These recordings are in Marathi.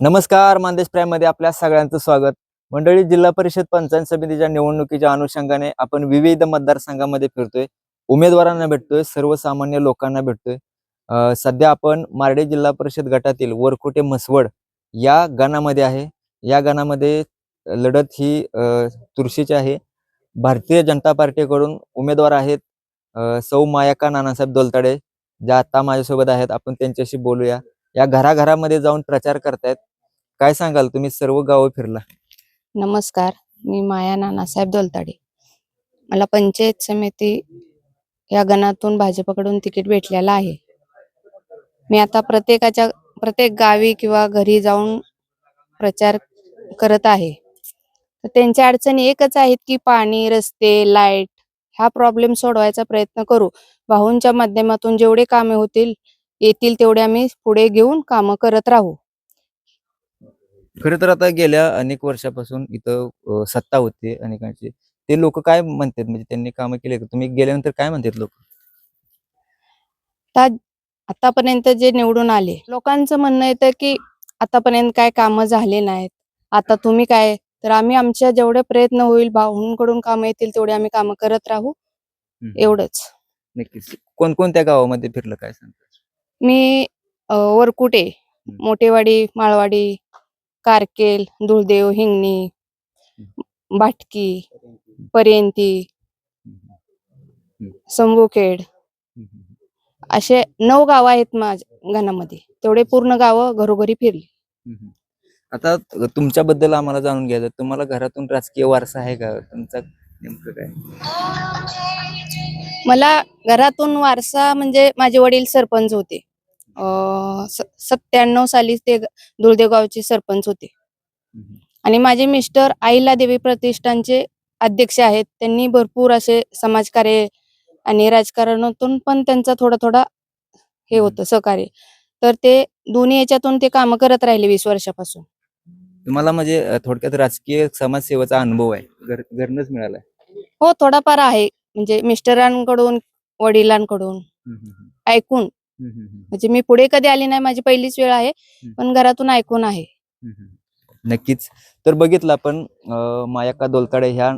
नमस्कार मानदेश प्राईममध्ये आपल्या सगळ्यांचं स्वागत. मंडळी जिल्हा परिषद पंचायत समितीच्या निवडणुकीच्या अनुषंगाने आपण विविध मतदारसंघामध्ये फिरतोय. उमेदवारांना भेटतोय सर्वसामान्य लोकांना भेटतोय. सध्या आपण मार्डे जिल्हा परिषद गटातील वरकुटे म्हसवड या गणामध्ये आहे. या गणामध्ये लढत ही अं, आहे. भारतीय जनता पार्टीकडून उमेदवार आहेत सौ मायाका नानासाहेब दोलताडे. ज्या आता माझ्यासोबत आहेत आपण त्यांच्याशी बोलूया. या घराघरामध्ये जाऊन प्रचार करतायत. काय सांगाल? तुम्ही सर्व गावं फिरला. नमस्कार. मी माया नानासाहेब दोलताडे. मला पंचायत समिती या गणातून भाजपकडून तिकीट भेटलेलं आहे. मी आता प्रत्येकाच्या प्रत्येक गावी किंवा घरी जाऊन प्रचार करत आहे. तर त्यांच्या अडचणी एकच आहेत की पाणी रस्ते लाइट हा प्रॉब्लेम सोडवायचा प्रयत्न करू. भाऊंच्या माध्यमातून जेवढे कामे होतील येतील तेवढे आम्ही पुढे घेऊन कामं करत राहू. खरं तर आता गेल्या अनेक वर्षापासून इथं सत्ता होती अनेकांची. ते लोक काय म्हणतात? म्हणजे त्यांनी कामं केले का? तुम्ही गेल्यानंतर काय म्हणतात लोक? आतापर्यंत जे निवडून आले लोकांचं म्हणणं येतं की आतापर्यंत काय कामं झाले नाहीत. आता तुम्ही काय? तर आम्ही आमच्या जेवढे प्रयत्न होईल भाऊंकडून कामं येतील तेवढे आम्ही कामं करत राहू. एवढंच. नक्कीच. कोणकोणत्या गावामध्ये फिरलं काय सांगता? मी वरकुटे मोठेवाडी माळवाडी कारकेल धुळदेव हिंगणी भाटकी पर्यंती संभूखेड असे नऊ गावं आहेत माझ्या गणामध्ये तेवढे पूर्ण गावं घरोघरी फिरली. आता तुमच्याबद्दल आम्हाला जाणून घ्यायचं तुम्हाला घरातून राजकीय वारसा आहे का? तुमचा नेमकं काय? मला घरातून वारसा म्हणजे माझे वडील सरपंच होते. सत्त्याण्णव साली ते धुळदेव गावचे सरपंच होते. आणि माझे मिस्टर आईला देवी प्रतिष्ठानचे अध्यक्ष आहेत. त्यांनी भरपूर असे समाजकार्य आणि राजकारणातून पण त्यांचा थोडा थोडा हे होतं सहकार्य. तर ते दोन्ही याच्यातून ते काम करत राहिले वीस वर्षापासून. तुम्हाला म्हणजे थोडक्यात राजकीय समाजसेवेचा अनुभव आहे. घर घरनच मिळालाय. हो थोडाफार आहे. म्हणजे मिस्टरांकडून वडिलांकडून. ऐकून. म्हणजे मी पुढे कधी आली नाही माझी पहिलीच वेळ आहे पण घरातून ऐकून आहे. नक्कीच. तर बघितलं आपण अं, मायाक्का दोलताडे ह्या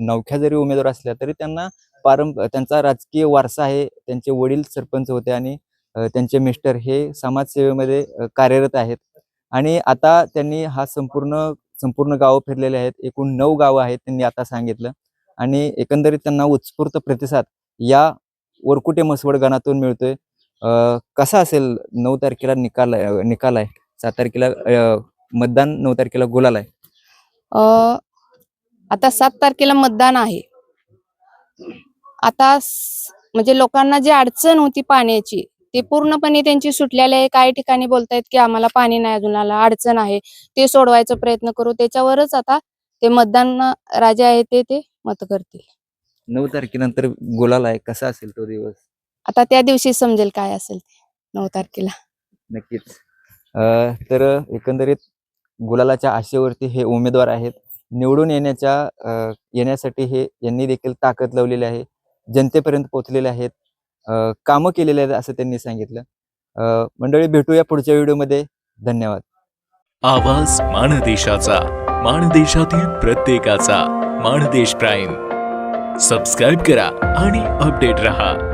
नवख्या जरी उमेदवार असल्या तरी त्यांना पारंप त्यांचा राजकीय वारसा आहे त्यांचे वडील सरपंच होते आणि त्यांचे मिस्टर हे समाजसेवेमध्ये कार्यरत आहेत. आणि आता त्यांनी हा संपूर्ण संपूर्ण गावं फिरलेले आहेत. एकूण नऊ गावं आहेत त्यांनी आता सांगितलं. आणि एकंदरीत त्यांना उत्स्फूर्त प्रतिसाद या वरकुटे मसवड गणातून मिळतोय. कसा असेल नऊ तारखेला निकाल निकाल आहे? सात तारखेला मतदान नऊ तारखेला गुलाल आहे. अ, आता सात तारखेला मतदान आहे. आता म्हणजे लोकांना जी अडचण होती पाण्याची ते पूर्णपणे त्यांची सुटलेली आहे. काही ठिकाणी बोलतायत की आम्हाला पाणी नाही अजून आलं अडचण आहे. ते सोडवायचा प्रयत्न करू. त्याच्यावरच आता ते मतदान राजा आहे ते ते मत करतील. नऊ तारखेनंतर गुलाल आहे. कसा असेल तो दिवस? आता त्या दिवशी समजेल काय असेल ते नऊ तारखेला. नक्कीच. अं, तर एकंदरीत गुलालाच्या आशेवरती हे उमेदवार आहेत. निवडून येण्याच्या अं, येण्यासाठी हे यांनी देखील ताकद लावलेली आहे. जनतेपर्यंत पोहोचलेले आहेत. अं, कामं केलेली आहेत असं त्यांनी सांगितलं. अं, मंडळी भेटूया पुढच्या व्हिडिओमध्ये. धन्यवाद. आवाज माणदेशाचा माणदेशातील प्रत्येकाचा माणदेश प्राईम. सबस्क्राईब करा आणि अपडेट रहा.